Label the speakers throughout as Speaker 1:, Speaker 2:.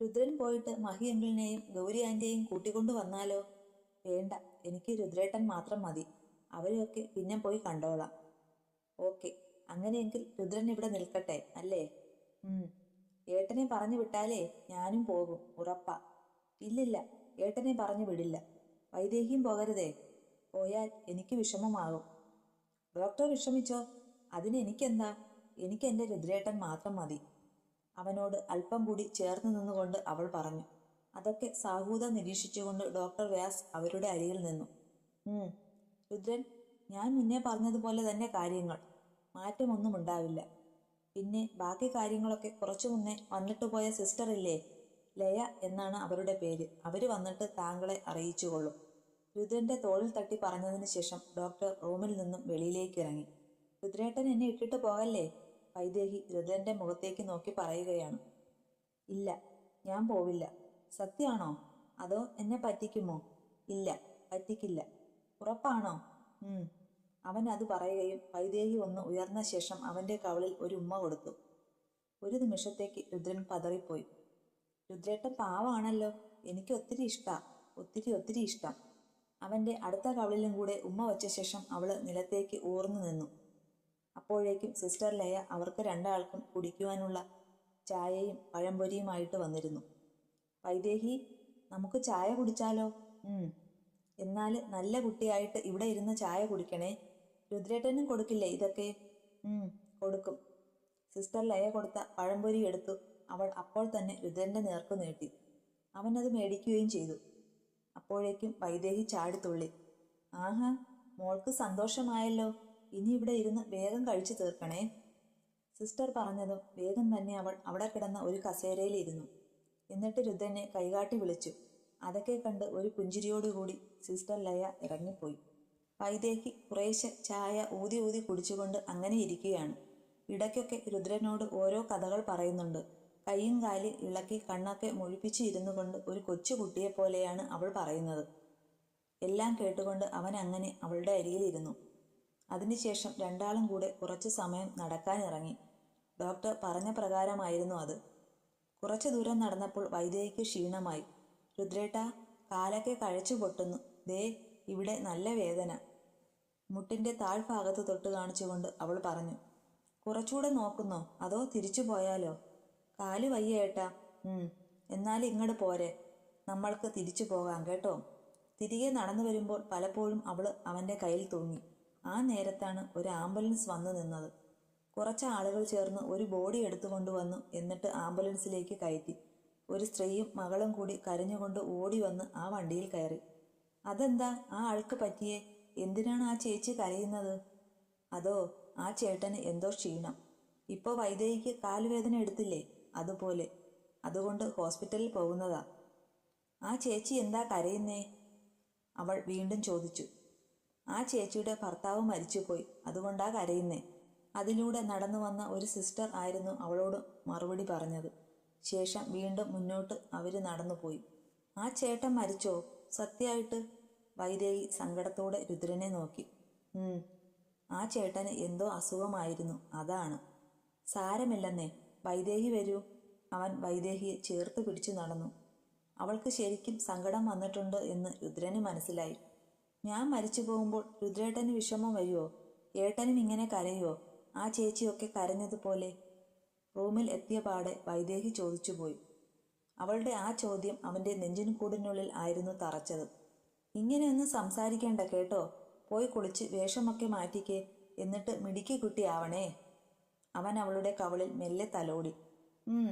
Speaker 1: രുദ്രൻ പോയിട്ട് മഹി അങ്കിളിനെയും ഗൗരി ആന്റിയെയും കൂട്ടിക്കൊണ്ടു വന്നാലോ? വേണ്ട എനിക്ക് രുദ്രേട്ടൻ മാത്രം മതി. അവരെയൊക്കെ പിന്നെ പോയി കണ്ടോളാം. ഓക്കെ അങ്ങനെയെങ്കിൽ രുദ്രൻ ഇവിടെ നിൽക്കട്ടെ അല്ലേ? ഉം. ഏട്ടനെ പറഞ്ഞു വിട്ടാലേ ഞാനും പോകും ഉറപ്പാ. ഇല്ലില്ല ഏട്ടനെ പറഞ്ഞു വിടില്ല. വൈദേഹിയും പോകരുതേ. പോയാൽ എനിക്ക് വിഷമമാകും. ഡോക്ടർ വിഷമിച്ചോ? അതിന് എനിക്കെന്താ? എനിക്ക് എന്റെ രുദ്രേട്ടൻ മാത്രം മതി. അവനോട് അല്പം കൂടി ചേർന്ന് നിന്നുകൊണ്ട് അവൾ പറഞ്ഞു അതൊക്കെ സാഹൂത നിരീക്ഷിച്ചുകൊണ്ട് ഡോക്ടർ വ്യാസ് അവരുടെ അരികിൽ നിന്നു. രുദ്രൻ ഞാൻ മുന്നേ പറഞ്ഞതുപോലെ തന്നെ കാര്യങ്ങൾ. മാറ്റമൊന്നും ഉണ്ടാവില്ല. പിന്നെ ബാക്കി കാര്യങ്ങളൊക്കെ കുറച്ചു മുന്നേ വന്നിട്ട് പോയ സിസ്റ്റർ ഇല്ലേ? ലയ എന്നാണ് അവരുടെ പേര്. അവർ വന്നിട്ട് താങ്കളെ അറിയിച്ചുകൊള്ളും. രുദ്രന്റെ തോളിൽ തട്ടി പറഞ്ഞതിന് ശേഷം ഡോക്ടർ റൂമിൽ നിന്നും വെളിയിലേക്ക് ഇറങ്ങി. രുദ്രേട്ടൻ എന്നെ ഇട്ടിട്ട് പോകല്ലേ? വൈദേഹി രുദ്രന്റെ മുഖത്തേക്ക് നോക്കി പറയുകയാണ്. ഇല്ല ഞാൻ പോവില്ല. സത്യാണോ? അതോ എന്നെ പറ്റിക്കുമോ? ഇല്ല പറ്റിക്കില്ല. ഉറപ്പാണോ? ഉം. അവൻ അത് പറയുകയും വൈദേഹി ഒന്ന് ഉയർന്ന ശേഷം അവന്റെ കവളിൽ ഒരു ഉമ്മ കൊടുത്തു. ഒരു നിമിഷത്തേക്ക് രുദ്രൻ പതറിപ്പോയി. രുദ്രേട്ട പാവാണല്ലോ. എനിക്ക് ഒത്തിരി ഇഷ്ടാ. ഒത്തിരി ഒത്തിരി ഇഷ്ടം. അവന്റെ അടുത്ത കവളിലും കൂടെ ഉമ്മ വച്ച ശേഷം അവൾ നിലത്തേക്ക് ഊർന്നു നിന്നു. അപ്പോഴേക്കും സിസ്റ്റർ ലയ അവർക്ക് രണ്ടാൾക്കും കുടിക്കുവാനുള്ള ചായയും പഴംപൊരിയുമായിട്ട് വന്നിരുന്നു. വൈദേഹി നമുക്ക് ചായ കുടിച്ചാലോ? എന്നാൽ നല്ല കുട്ടിയായിട്ട് ഇവിടെ ഇരുന്ന് ചായ കുടിക്കണേ. രുദ്രേട്ടനും കൊടുക്കില്ലേ ഇതൊക്കെ? കൊടുക്കും. സിസ്റ്റർ ലയ കൊടുത്ത പഴംപൊരി എടുത്തു. അവൾ അപ്പോൾ തന്നെ രുദ്രന്റെ നേർക്കു നീട്ടി. അവനത് മേടിക്കുകയും ചെയ്തു. അപ്പോഴേക്കും വൈദേഹി ചാടിത്തുള്ളി. ആഹാ മോൾക്ക് സന്തോഷമായല്ലോ. ഇനി ഇവിടെ ഇരുന്ന് വേഗം കഴിച്ചു തീർക്കണേ. സിസ്റ്റർ പറഞ്ഞതും വേഗം തന്നെ അവൾ അവിടെ കിടന്ന ഒരു കസേരയിൽ ഇരുന്നു. എന്നിട്ട് രുദ്രനെ കൈകാട്ടി വിളിച്ചു. അതൊക്കെ കണ്ട് ഒരു പുഞ്ചിരിയോടുകൂടി സിസ്റ്റർ ലയ ഇറങ്ങിപ്പോയി. വൈദേഹി കുറേശ്ശെ ചായ ഊതി ഊതി കുടിച്ചുകൊണ്ട് അങ്ങനെ ഇരിക്കുകയാണ്. ഇടയ്ക്കൊക്കെ രുദ്രനോട് ഓരോ കഥകൾ പറയുന്നുണ്ട്. കൈയും കാലി ഇളക്കി കണ്ണൊക്കെ മുഴിപ്പിച്ച് ഇരുന്നു കൊണ്ട് ഒരു കൊച്ചു കുട്ടിയെ പോലെയാണ് അവൾ പറയുന്നത്. എല്ലാം കേട്ടുകൊണ്ട് അവൻ അങ്ങനെ അവളുടെ അരികിലിരുന്നു അതിനുശേഷം രണ്ടാളും കൂടെ കുറച്ചു സമയം നടക്കാനിറങ്ങി. ഡോക്ടർ പറഞ്ഞ പ്രകാരമായിരുന്നു അത്. കുറച്ചു ദൂരം നടന്നപ്പോൾ വൈദേഹിക്ക് ക്ഷീണമായി. രുദ്രേട്ട കാലൊക്കെ കഴച്ചു പൊട്ടുന്നു. ദേ ഇവിടെ നല്ല വേദന. മുട്ടിന്റെ താഴ്ഭാഗത്ത് തൊട്ട് കാണിച്ചുകൊണ്ട് അവൾ പറഞ്ഞു കുറച്ചുകൂടെ നോക്കുന്നോ? അതോ തിരിച്ചു പോയാലോ? കാൽ വയ്യ ഏട്ടാ. ഉം എന്നാൽ ഇങ്ങോട്ട് പോരെ. നമ്മൾക്ക് തിരിച്ചു പോകാം കേട്ടോ. തിരികെ നടന്നു വരുമ്പോൾ പലപ്പോഴും അവൾ അവന്റെ കയ്യിൽ തൂങ്ങി. ആ നേരത്താണ് ഒരു ആംബുലൻസ് വന്നു നിന്നത്. കുറച്ച് ആളുകൾ ചേർന്ന് ഒരു ബോഡി എടുത്തുകൊണ്ടുവന്നു എന്നിട്ട് ആംബുലൻസിലേക്ക് കയറ്റി. ഒരു സ്ത്രീയും മകളും കൂടി കരഞ്ഞുകൊണ്ട് ഓടി വന്ന് ആ വണ്ടിയിൽ കയറി. അതെന്താ? ആ ആൾക്ക് പറ്റിയേ? എന്തിനാണ് ആ ചേച്ചി കരയുന്നത്? അതോ ആ ചേട്ടന് എന്തോ ക്ഷീണം. ഇപ്പോൾ വൈദേഹിക്ക് കാലുവേദന എടുത്തില്ലേ? അതുപോലെ. അതുകൊണ്ട് ഹോസ്പിറ്റലിൽ പോകുന്നതാ. ആ ചേച്ചി എന്താ കരയുന്നേ? അവൾ വീണ്ടും ചോദിച്ചു. ആ ചേച്ചിയുടെ ഭർത്താവ് മരിച്ചുപോയി. അതുകൊണ്ടാ കരയുന്നേ. അതിലൂടെ നടന്നു വന്ന ഒരു സിസ്റ്റർ ആയിരുന്നു അവളോട് മറുപടി പറഞ്ഞത്. ശേഷം വീണ്ടും മുന്നോട്ട് അവർ നടന്നുപോയി. ആ ചേട്ടൻ മരിച്ചോ? സത്യമായിട്ട്? വൈദേഹി സങ്കടത്തോടെ രുദ്രനെ നോക്കി. ആ ചേട്ടന് എന്തോ അസുഖമായിരുന്നു. അതാണ്. സാരമില്ലെന്നേ. വൈദേഹി വരൂ. അവൻ വൈദേഹിയെ ചേർത്ത് പിടിച്ചു നടന്നു. അവൾക്ക് ശരിക്കും സങ്കടം വന്നിട്ടുണ്ട് എന്ന് രുദ്രന് മനസ്സിലായി. ഞാൻ മരിച്ചു പോകുമ്പോൾ രുദ്രേട്ടന് വിഷമം വരുമോ ഏട്ടനും ഇങ്ങനെ കരയുമോ ആ ചേച്ചിയൊക്കെ കരഞ്ഞതുപോലെ റൂമിൽ എത്തിയ പാടെ വൈദേഹി ചോദിച്ചുപോയി. അവളുടെ ആ ചോദ്യം അവന്റെ നെഞ്ചിൻകൂടിനുള്ളിൽ ആയിരുന്നു തറച്ചത്. ഇങ്ങനെയൊന്നും സംസാരിക്കേണ്ട കേട്ടോ? പോയി കുളിച്ച് വേഷമൊക്കെ മാറ്റിക്കേ എന്നിട്ട് മിടുക്കി കുട്ടിയാവണേ അവൻ അവളുടെ കവളിൽ മെല്ലെ തലോടി. ഉം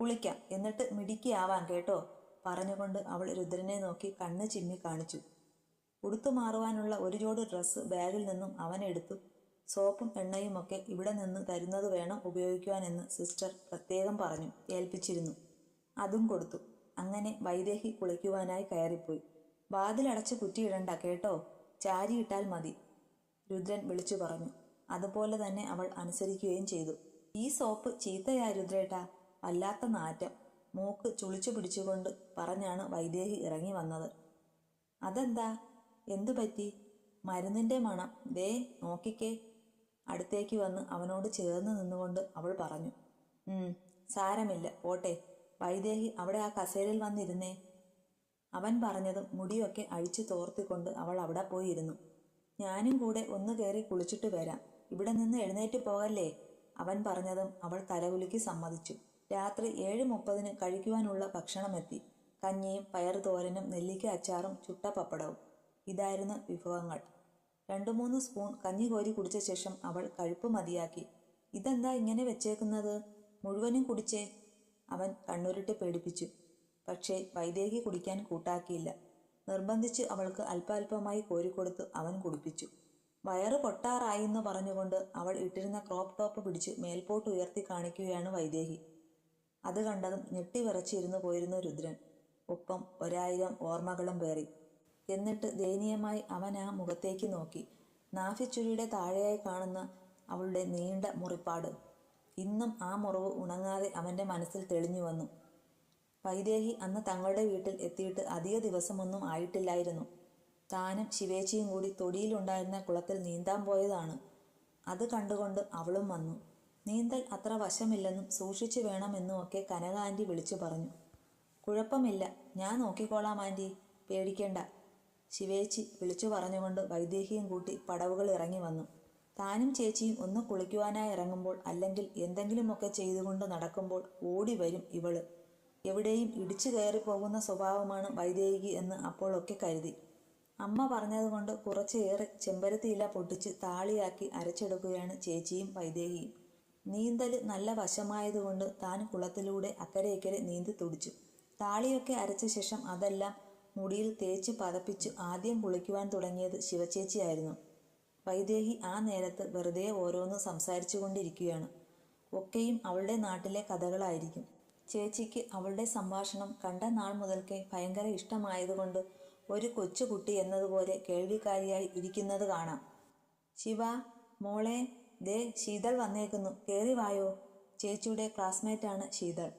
Speaker 1: കുളിക്കാം. എന്നിട്ട് മിടുക്കിയാവാം കേട്ടോ? പറഞ്ഞുകൊണ്ട് അവൾ രുദ്രനെ നോക്കി കണ്ണ് ചിമ്മി കാണിച്ചു. ഉടുത്തു മാറുവാനുള്ള ഒരു ജോഡ് ഡ്രസ്സ് ബാഗിൽ നിന്നും അവൻ എടുത്തു. സോപ്പും എണ്ണയുമൊക്കെ ഇവിടെ നിന്ന് തരുന്നത് വേണം ഉപയോഗിക്കുവാനെന്ന് സിസ്റ്റർ പ്രത്യേകം പറഞ്ഞു. ഏൽപ്പിച്ചിരുന്നു. അതും കൊടുത്തു. അങ്ങനെ വൈദേഹി കുളിക്കുവാനായി കയറിപ്പോയി. വാതിലടച്ച് കുറ്റിയിടണ്ട കേട്ടോ? ചാരിയിട്ടാൽ മതി രുദ്രൻ വിളിച്ചു പറഞ്ഞു. അതുപോലെ തന്നെ അവൾ അനുസരിക്കുകയും ചെയ്തു. ഈ സോപ്പ് ചീത്തയാ രുദ്രേട്ടാ. വല്ലാത്ത നാറ്റം. മൂക്ക് ചുളിച്ചു പിടിച്ചുകൊണ്ട് പറഞ്ഞാണ് വൈദേഹി ഇറങ്ങി വന്നത്. അതെന്താ? എന്തു പറ്റി? മരുന്നിന്റെ മണം. ദേ നോക്കിക്കേ. അടുത്തേക്ക് വന്ന് അവനോട് ചേർന്ന് നിന്നുകൊണ്ട് അവൾ പറഞ്ഞു. സാരമില്ല. പോട്ടെ. വൈദേഹി അവിടെ ആ കസേരയിൽ വന്നിരുന്നേ. അവൻ പറഞ്ഞതും മുടിയൊക്കെ അഴിച്ചു തോർത്തിക്കൊണ്ട് അവൾ അവിടെ പോയിരുന്നു. ഞാനും കൂടെ ഒന്ന് കയറി കുളിച്ചിട്ട് വരാം. ഇവിടെ നിന്ന് എഴുന്നേറ്റ് പോകല്ലേ? അവൻ പറഞ്ഞതും അവൾ തലകുലുക്കി സമ്മതിച്ചു. രാത്രി ഏഴ് മുപ്പതിന് കഴിക്കുവാനുള്ള ഭക്ഷണമെത്തി. കഞ്ഞിയും തോരനും നെല്ലിക്ക അച്ചാറും ചുട്ട പപ്പടവും. ഇതായിരുന്നു വിഭവങ്ങൾ. രണ്ടു മൂന്ന് സ്പൂൺ കഞ്ഞി കോരി കുടിച്ച ശേഷം അവൾ കഴുപ്പ് മതിയാക്കി. ഇതെന്താ ഇങ്ങനെ വെച്ചേക്കുന്നത്? മുഴുവനും കുടിച്ചേ? അവൻ കണ്ണുരുട്ടി പേടിപ്പിച്ചു. പക്ഷേ വൈദേഹി കുടിക്കാൻ കൂട്ടാക്കിയില്ല. നിർബന്ധിച്ച് അവൾക്ക് അല്പാൽപമായി കോരിക്കൊടുത്ത് അവൻ കുടിപ്പിച്ചു. വയറ് പൊട്ടാറായി എന്ന് പറഞ്ഞുകൊണ്ട് അവൾ ഇട്ടിരുന്ന ക്രോപ്പ് ടോപ്പ് പിടിച്ച് മേൽപോട്ട് ഉയർത്തി കാണിക്കുകയാണ് വൈദേഹി. അത് കണ്ടതും ഞെട്ടി വിറച്ചിരുന്നു പോയിരുന്നു രുദ്രൻ. ഒപ്പം ഒരായിരം ഓർമ്മകളും പേറി. എന്നിട്ട് ദയനീയമായി അവൻ ആ മുഖത്തേക്ക് നോക്കി. നാഫിച്ചുരിയുടെ താഴെയായി കാണുന്ന അവളുടെ നീണ്ട മുറിപ്പാട്. ഇന്നും ആ മുറിവ് ഉണങ്ങാതെ അവന്റെ മനസ്സിൽ തെളിഞ്ഞു വന്നു. വൈദേഹി അന്ന് തങ്ങളുടെ വീട്ടിൽ എത്തിയിട്ട് അധിക ദിവസമൊന്നും ആയിട്ടില്ലായിരുന്നു. താനും ശിവേച്ചിയും കൂടി തൊടിയിലുണ്ടായിരുന്ന കുളത്തിൽ നീന്താൻ പോയതാണ്. അത് കണ്ടുകൊണ്ട് അവളും വന്നു. നീന്തൽ അത്ര വശമില്ലെന്നും സൂക്ഷിച്ചു വേണമെന്നും ഒക്കെ കനക വിളിച്ചു പറഞ്ഞു. കുഴപ്പമില്ല. ഞാൻ നോക്കിക്കോളാം ആന്റി പേടിക്കേണ്ട. ശിവേച്ചി വിളിച്ചു പറഞ്ഞുകൊണ്ട് വൈദേഹിയും കൂട്ടി പടവുകൾ ഇറങ്ങി വന്നു. താനും ചേച്ചിയും ഒന്ന് കുളിക്കുവാനായി ഇറങ്ങുമ്പോൾ അല്ലെങ്കിൽ എന്തെങ്കിലുമൊക്കെ ചെയ്തുകൊണ്ട് നടക്കുമ്പോൾ ഓടി വരും ഇവൾ. എവിടെയും ഇടിച്ചു കയറി പോകുന്ന സ്വഭാവമാണ് വൈദേഹി എന്ന് അപ്പോഴൊക്കെ കരുതി. അമ്മ പറഞ്ഞതുകൊണ്ട് കുറച്ചേറെ ചെമ്പരത്തിയില പൊട്ടിച്ച് താളിയാക്കി അരച്ചെടുക്കുകയാണ് ചേച്ചിയും വൈദേഹിയും. നീന്തൽ നല്ല വശമായതുകൊണ്ട് താൻ കുളത്തിലൂടെ അക്കരെ ഇക്കരെ നീന്തി തുടിച്ചു. താളിയൊക്കെ അരച്ച ശേഷം അതെല്ലാം മുടിയിൽ തേച്ച് പതപ്പിച്ചു ആദ്യം കുളിക്കുവാൻ തുടങ്ങിയത് ശിവചേച്ചിയായിരുന്നു. വൈദേഹി ആ നേരത്ത് വെറുതെ ഓരോന്ന് സംസാരിച്ചു കൊണ്ടിരിക്കുകയാണ് ഒക്കെയും അവളുടെ നാട്ടിലെ കഥകളായിരിക്കും. ചേച്ചിക്ക് അവളുടെ സംഭാഷണം കണ്ട നാൾ മുതൽക്കേ ഭയങ്കര ഇഷ്ടമായതുകൊണ്ട് ഒരു കൊച്ചുകുട്ടി എന്നതുപോലെ കേൾവിക്കാരിയായി ഇരിക്കുന്നത് കാണാം. ശിവ മോളെ ദേ ശീതൾ വന്നേക്കുന്നു. കേറി വായോ. ചേച്ചിയുടെ ക്ലാസ്മേറ്റാണ് ശീതൾ.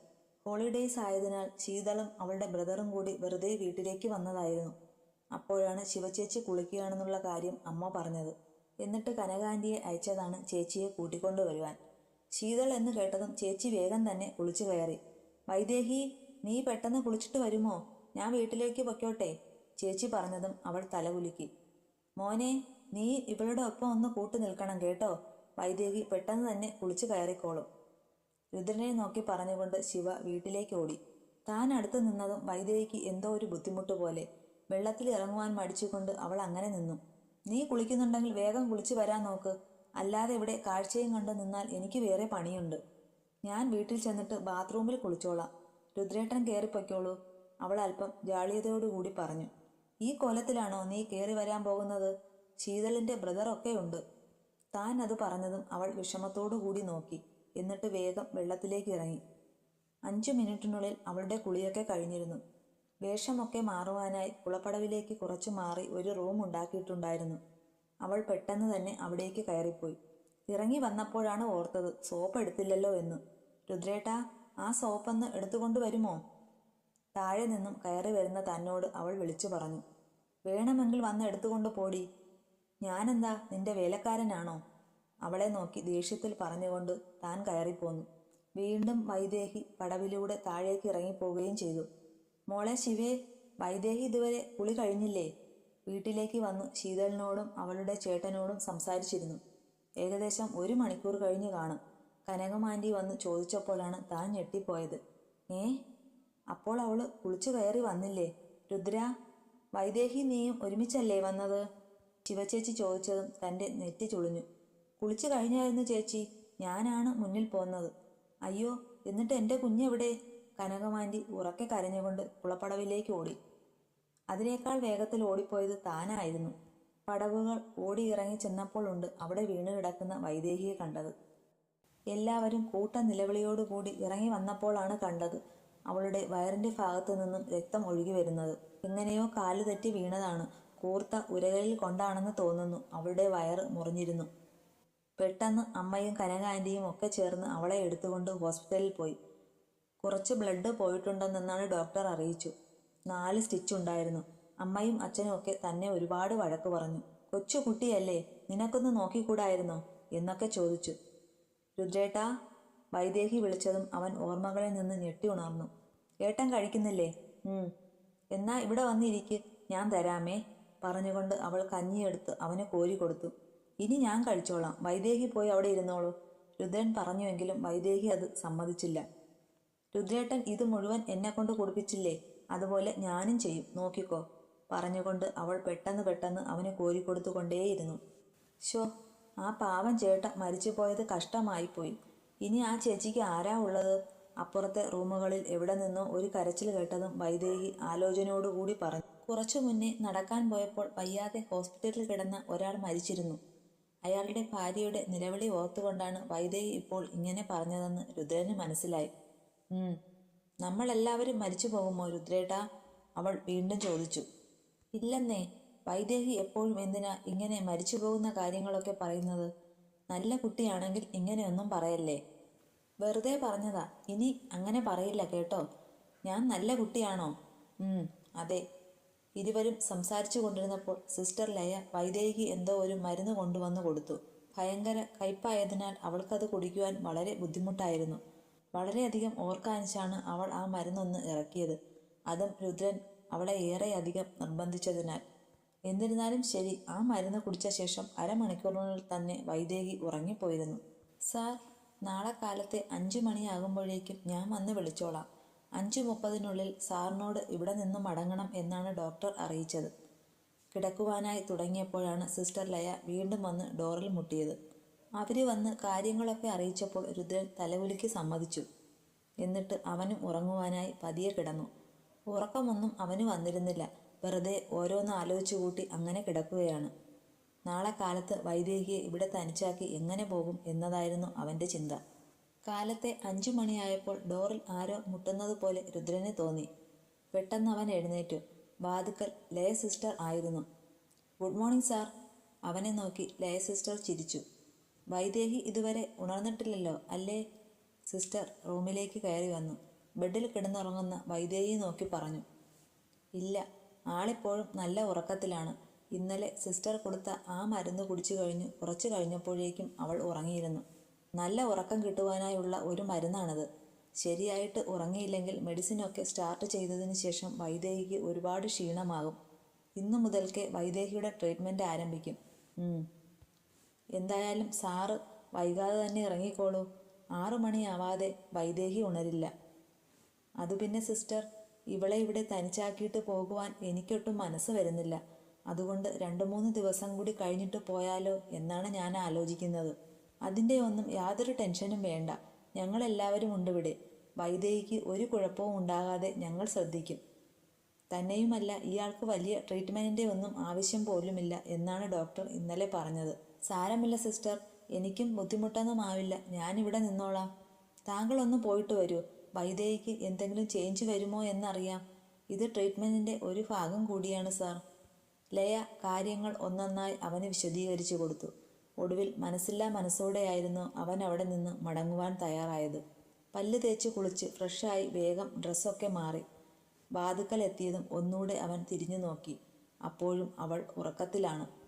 Speaker 1: ഹോളിഡേയ്സ് ആയതിനാൽ ശീതളും അവളുടെ ബ്രദറും കൂടി വെറുതെ വീട്ടിലേക്ക് വന്നതായിരുന്നു. അപ്പോഴാണ് ശിവചേച്ചി കുളിക്കുകയാണെന്നുള്ള കാര്യം അമ്മ പറഞ്ഞത്. എന്നിട്ട് കനകാന്റിയെ അയച്ചതാണ് ചേച്ചിയെ കൂട്ടിക്കൊണ്ടുവരുവാൻ. ശീതൾ എന്ന് കേട്ടതും ചേച്ചി വേഗം തന്നെ കുളിച്ചു കയറി. വൈദേഹി നീ പെട്ടെന്ന് കുളിച്ചിട്ട് വരുമോ? ഞാൻ വീട്ടിലേക്ക് പൊയ്ക്കോട്ടെ ചേച്ചി പറഞ്ഞതും അവൾ തലകുലുക്കി. മോനെ നീ ഇവളുടെ ഒപ്പം ഒന്ന് കൂട്ടു നിൽക്കണം കേട്ടോ. വൈദേഹി പെട്ടെന്ന് തന്നെ കുളിച്ചു കയറിക്കോളും. രുദ്രനെ നോക്കി പറഞ്ഞുകൊണ്ട് ശിവ വീട്ടിലേക്ക് ഓടി. താൻ അടുത്ത് നിന്നതും വൈദേഹിക്ക് എന്തോ ഒരു ബുദ്ധിമുട്ട് പോലെ വെള്ളത്തിൽ ഇറങ്ങുവാൻ മടിച്ചുകൊണ്ട് അവൾ അങ്ങനെ നിന്നു. നീ കുളിക്കുന്നുണ്ടെങ്കിൽ വേഗം കുളിച്ചു വരാൻ നോക്ക്. അല്ലാതെ ഇവിടെ കാഴ്ചയും കണ്ട് നിന്നാൽ എനിക്ക് വേറെ പണിയുണ്ട്. ഞാൻ വീട്ടിൽ ചെന്നിട്ട് ബാത്റൂമിൽ കുളിച്ചോളാം. രുദ്രേട്ടൻ കയറിപ്പൊയ്ക്കോളൂ അവൾ അല്പം ജാളിയതയോടുകൂടി പറഞ്ഞു. ഈ കൊലത്തിലാണോ നീ കയറി വരാൻ പോകുന്നത്? ശീതളിന്റെ ബ്രദറൊക്കെയുണ്ട്. താൻ അത് പറഞ്ഞതും അവൾ വിഷമത്തോടു കൂടി നോക്കി. എന്നിട്ട് വേഗം വെള്ളത്തിലേക്ക് ഇറങ്ങി. അഞ്ചു മിനിറ്റിനുള്ളിൽ അവളുടെ കുളിയൊക്കെ കഴിഞ്ഞിരുന്നു. വേഷമൊക്കെ മാറുവാനായി കുളപ്പടവിലേക്ക് കുറച്ചു മാറി ഒരു റൂം ഉണ്ടാക്കിയിട്ടുണ്ടായിരുന്നു. അവൾ പെട്ടെന്ന് തന്നെ അവിടേക്ക് കയറിപ്പോയി. ഇറങ്ങി വന്നപ്പോഴാണ് ഓർത്തത് സോപ്പ് എടുത്തില്ലല്ലോ എന്ന്. രുദ്രേട്ടാ ആ സോപ്പൊന്ന് എടുത്തുകൊണ്ട് വരുമോ? താഴെ നിന്നും കയറി വരുന്ന തന്നോട് അവൾ വിളിച്ചു പറഞ്ഞു. വേണമെങ്കിൽ വന്ന് എടുത്തുകൊണ്ട് പോടി. ഞാനെന്താ നിന്റെ വേലക്കാരനാണോ? അവളെ നോക്കി ദേഷ്യത്തിൽ പറഞ്ഞുകൊണ്ട് താൻ കയറിപ്പോന്നു. വീണ്ടും വൈദേഹി പടവിലൂടെ താഴേക്ക് ഇറങ്ങിപ്പോവുകയും ചെയ്തു. മോളെ ശിവേ വൈദേഹി ഇതുവരെ കുളി കഴിഞ്ഞില്ലേ? വീട്ടിലേക്ക് വന്ന് ശീതളിനോടും അവളുടെ ചേട്ടനോടും സംസാരിച്ചിരുന്നു. ഏകദേശം ഒരു മണിക്കൂർ കഴിഞ്ഞ് കാണും. കനകമാന്റി വന്ന് ചോദിച്ചപ്പോഴാണ് താൻ ഞെട്ടിപ്പോയത്. ഏ അപ്പോൾ അവൾ കുളിച്ചു കയറി വന്നില്ലേ? രുദ്ര വൈദേഹി നീയും ഒരുമിച്ചല്ലേ വന്നത്? ശിവചേച്ചി ചോദിച്ചതും തന്റെ നെറ്റി ചുളിഞ്ഞു. കുളിച്ചു കഴിഞ്ഞായിരുന്നു ചേച്ചി. ഞാനാണ് മുന്നിൽ പോന്നത്. അയ്യോ എന്നിട്ട് എന്റെ കുഞ്ഞെവിടെ? കനകമാന്റി ഉറക്കെ കരഞ്ഞുകൊണ്ട് കുളപ്പടവിലേക്ക് ഓടി. അതിനേക്കാൾ വേഗത്തിൽ ഓടിപ്പോയത് താനായിരുന്നു. പടവുകൾ ഓടിയിറങ്ങി ചെന്നപ്പോഴുണ്ട് അവിടെ വീണ് കിടക്കുന്ന വൈദേഹിയെ കണ്ടത്. എല്ലാവരും കൂട്ട നിലവിളിയോടുകൂടി ഇറങ്ങി വന്നപ്പോഴാണ് കണ്ടത് അവളുടെ വയറിന്റെ ഭാഗത്തു നിന്നും രക്തം ഒഴുകി വരുന്നത്. എങ്ങനെയോ കാൽ തെറ്റി വീണതാണ്. കൂർത്ത ഉരകളിൽ കൊണ്ടാണെന്ന് തോന്നുന്നു അവളുടെ വയറ് മുറിഞ്ഞിരുന്നു. പെട്ടെന്ന് അമ്മയും കനകാന്റിയും ഒക്കെ ചേർന്ന് അവളെ എടുത്തുകൊണ്ട് ഹോസ്പിറ്റലിൽ പോയി. കുറച്ച് ബ്ലഡ് പോയിട്ടുണ്ടെന്നാണ് ഡോക്ടർ അറിയിച്ചു. നാല് സ്റ്റിച്ച് ഉണ്ടായിരുന്നു. അമ്മയും അച്ഛനും ഒക്കെ തന്നെ ഒരുപാട് വഴക്ക് പറഞ്ഞു. കൊച്ചു കുട്ടിയല്ലേ നിനക്കൊന്ന് നോക്കിക്കൂടായിരുന്നോ? എന്നൊക്കെ ചോദിച്ചു. രുദ്രേട്ടാ വൈദേഹി വിളിച്ചതും അവൻ ഓർമ്മകളിൽ നിന്ന് ഞെട്ടി ഉണർന്നു. ഏട്ടൻ കഴിക്കുന്നില്ലേ? എന്നാ ഇവിടെ വന്നിരിക്ക് ഞാൻ തരാമേ പറഞ്ഞുകൊണ്ട് അവൾ കഞ്ഞിയെടുത്ത് അവന് കോരി കൊടുത്തു. ഇനി ഞാൻ കഴിച്ചോളാം. വൈദേഹി പോയി അവിടെ ഇരുന്നോളൂ. രുദ്രൻ പറഞ്ഞുവെങ്കിലും വൈദേഹി അത് സമ്മതിച്ചില്ല. രുദ്രേട്ടൻ ഇത് മുഴുവൻ എന്നെ കൊണ്ട് കുടിപ്പിച്ചില്ലേ? അതുപോലെ ഞാനും ചെയ്യും. നോക്കിക്കോ. പറഞ്ഞുകൊണ്ട് അവൾ പെട്ടെന്ന് പെട്ടെന്ന് അവന് കോരിക്കൊടുത്തുകൊണ്ടേയിരുന്നു ഷോ ആ പാവം ചേട്ട മരിച്ചുപോയത് കഷ്ടമായിപ്പോയി. ഇനി ആ ചേച്ചിക്ക് ആരാ ഉള്ളത്? അപ്പുറത്തെ റൂമുകളിൽ എവിടെ നിന്നോ ഒരു കരച്ചിൽ കേട്ടതും വൈദേഹി ആലോചനയോടുകൂടി പറഞ്ഞു. കുറച്ചു മുന്നേ നടക്കാൻ പോയപ്പോൾ വയ്യാതെ ഹോസ്പിറ്റലിൽ കിടന്ന ഒരാൾ മരിച്ചിരുന്നു. അയാളുടെ ഭാര്യയുടെ നിലവിളി ഓർത്തുകൊണ്ടാണ് വൈദേഹി ഇപ്പോൾ ഇങ്ങനെ പറഞ്ഞതെന്ന് രുദ്രന് മനസ്സിലായി. നമ്മളെല്ലാവരും മരിച്ചു പോകുമോ രുദ്രേട്ടാ? അവൾ വീണ്ടും ചോദിച്ചു. ഇല്ലെന്നേ വൈദേഹി എപ്പോഴും എന്തിനാ ഇങ്ങനെ മരിച്ചു പോകുന്ന കാര്യങ്ങളൊക്കെ പറയുന്നത്? നല്ല കുട്ടിയാണെങ്കിൽ ഇങ്ങനെയൊന്നും പറയല്ലേ? വെറുതെ പറഞ്ഞതാ. ഇനി അങ്ങനെ പറയില്ല കേട്ടോ. ഞാൻ നല്ല കുട്ടിയാണോ? അതെ. ഇരുവരും സംസാരിച്ചു കൊണ്ടിരുന്നപ്പോൾ സിസ്റ്റർ ലയ വൈദേഹി എന്തോ ഒരു മരുന്ന് കൊണ്ടുവന്നു കൊടുത്തു. ഭയങ്കര കയ്പായതിനാൽ അവൾക്കത് കുടിക്കുവാൻ വളരെ ബുദ്ധിമുട്ടായിരുന്നു. വളരെയധികം ഓർക്കാനിച്ചാണ് അവൾ ആ മരുന്നൊന്ന് ഇറക്കിയത്. അതും രുദ്രൻ അവളെ ഏറെയധികം നിർബന്ധിച്ചതിനാൽ. എന്നിരുന്നാലും ശരി ആ മരുന്ന് കുടിച്ച ശേഷം അരമണിക്കൂറിനുള്ളിൽ തന്നെ വൈദേഹി ഉറങ്ങിപ്പോയിരുന്നു. സാർ നാളെ കാലത്തെ അഞ്ചു മണിയാകുമ്പോഴേക്കും ഞാൻ വന്ന് വിളിച്ചോളാം. അഞ്ചു മുപ്പതിനുള്ളിൽ സാറിനോട് ഇവിടെ നിന്ന് മടങ്ങണം എന്നാണ് ഡോക്ടർ അറിയിച്ചത്. കിടക്കുവാനായി തുടങ്ങിയപ്പോഴാണ് സിസ്റ്റർ ലയ വീണ്ടും വന്ന് ഡോറിൽ മുട്ടിയത്. അവർ വന്ന് കാര്യങ്ങളൊക്കെ അറിയിച്ചപ്പോൾ രുദ്രൻ തലവിളിക്ക് സമ്മതിച്ചു. എന്നിട്ട് അവനും ഉറങ്ങുവാനായി പതിയെ കിടന്നു. ഉറക്കമൊന്നും അവന് വന്നിരുന്നില്ല. വെറുതെ ഓരോന്ന് ആലോചിച്ചു കൂട്ടി അങ്ങനെ കിടക്കുകയാണ്. നാളെ കാലത്ത് വൈദേഹിയെ ഇവിടെ തനിച്ചാക്കി എങ്ങനെ പോകും എന്നതായിരുന്നു അവന്റെ ചിന്ത. കാലത്തെ അഞ്ചു മണിയായപ്പോൾ ഡോറിൽ ആരോ മുട്ടുന്നത് പോലെ രുദ്രന് തോന്നി. പെട്ടെന്ന് അവൻ എഴുന്നേറ്റു. വാതുക്കൽ ലയ സിസ്റ്റർ ആയിരുന്നു. Good morning sir. അവനെ നോക്കി ലയ സിസ്റ്റർ ചിരിച്ചു. വൈദേഹി ഇതുവരെ ഉണർന്നിട്ടില്ലല്ലോ അല്ലേ? സിസ്റ്റർ റൂമിലേക്ക് കയറി വന്നു. ബെഡിൽ കിടന്നുറങ്ങുന്ന വൈദേഹിയെ നോക്കി പറഞ്ഞു. ഇല്ല ആളിപ്പോഴും നല്ല ഉറക്കത്തിലാണ്. ഇന്നലെ സിസ്റ്റർ കൊടുത്ത ആ മരുന്ന് കുടിച്ചു കഴിഞ്ഞു. കുറച്ചു കഴിഞ്ഞപ്പോഴേക്കും അവൾ ഉറങ്ങിയിരുന്നു. നല്ല ഉറക്കം കിട്ടുവാനായുള്ള ഒരു മരുന്നാണത്. ശരിയായിട്ട് ഉറങ്ങിയില്ലെങ്കിൽ മെഡിസിനൊക്കെ സ്റ്റാർട്ട് ചെയ്തതിന് ശേഷം വൈദേഹിക്ക് ഒരുപാട് ക്ഷീണമാകും. ഇന്നു മുതൽക്കേ വൈദേഹിയുടെ ട്രീറ്റ്മെന്റ് ആരംഭിക്കും. എന്തായാലും സാറ് വൈകാതെ തന്നെ ഇറങ്ങിക്കോളൂ. ആറു മണിയാവാതെ വൈദേഹി ഉണരില്ല. അത് പിന്നെ സിസ്റ്റർ ഇവളെ ഇവിടെ തനിച്ചാക്കിയിട്ട് പോകുവാൻ എനിക്കൊട്ടും മനസ്സ് വരുന്നില്ല. അതുകൊണ്ട് രണ്ട് മൂന്ന് ദിവസം കൂടി കഴിഞ്ഞിട്ട് പോയാലോ എന്നാണ് ഞാൻ ആലോചിക്കുന്നത്. അതിന്റെ ഒന്നും യാതൊരു ടെൻഷനും വേണ്ട. ഞങ്ങളെല്ലാവരും ഉണ്ടിവിടെ വൈദേഹിക്ക് ഒരു കുഴപ്പവും ഉണ്ടാകാതെ ഞങ്ങൾ ശ്രദ്ധിക്കും. തന്നെയുമല്ല ഇയാൾക്ക് വലിയ ട്രീറ്റ്മെന്റിന്റെ ഒന്നും ആവശ്യം പോലുമില്ല എന്നാണ് ഡോക്ടർ ഇന്നലെ പറഞ്ഞത്. സാരമില്ല സിസ്റ്റർ. എനിക്കും ബുദ്ധിമുട്ടൊന്നുമാവില്ല. ഞാനിവിടെ നിന്നോളാം. താങ്കളൊന്ന് പോയിട്ട് വരൂ. വൈദേഹിക്ക് എന്തെങ്കിലും ചേഞ്ച് വരുമോ എന്നറിയാം. ഇത് ട്രീറ്റ്മെന്റിന്റെ ഒരു ഭാഗം കൂടിയാണ് സാർ. ലയ കാര്യങ്ങൾ ഒന്നൊന്നായി അവന് വിശദീകരിച്ചു കൊടുത്തു. ഒടുവിൽ മനസ്സില്ലാ മനസ്സോടെയായിരുന്നു അവൻ അവിടെ നിന്ന് മടങ്ങുവാൻ തയ്യാറായത്. പല്ല് തേച്ച് കുളിച്ച് ഫ്രഷായി വേഗം ഡ്രസ്സൊക്കെ മാറി. വാതുക്കൽ എത്തിയതും ഒന്നുകൂടെ അവൻ തിരിഞ്ഞു നോക്കി അപ്പോഴും അവൾ ഉറക്കത്തിലാണ്.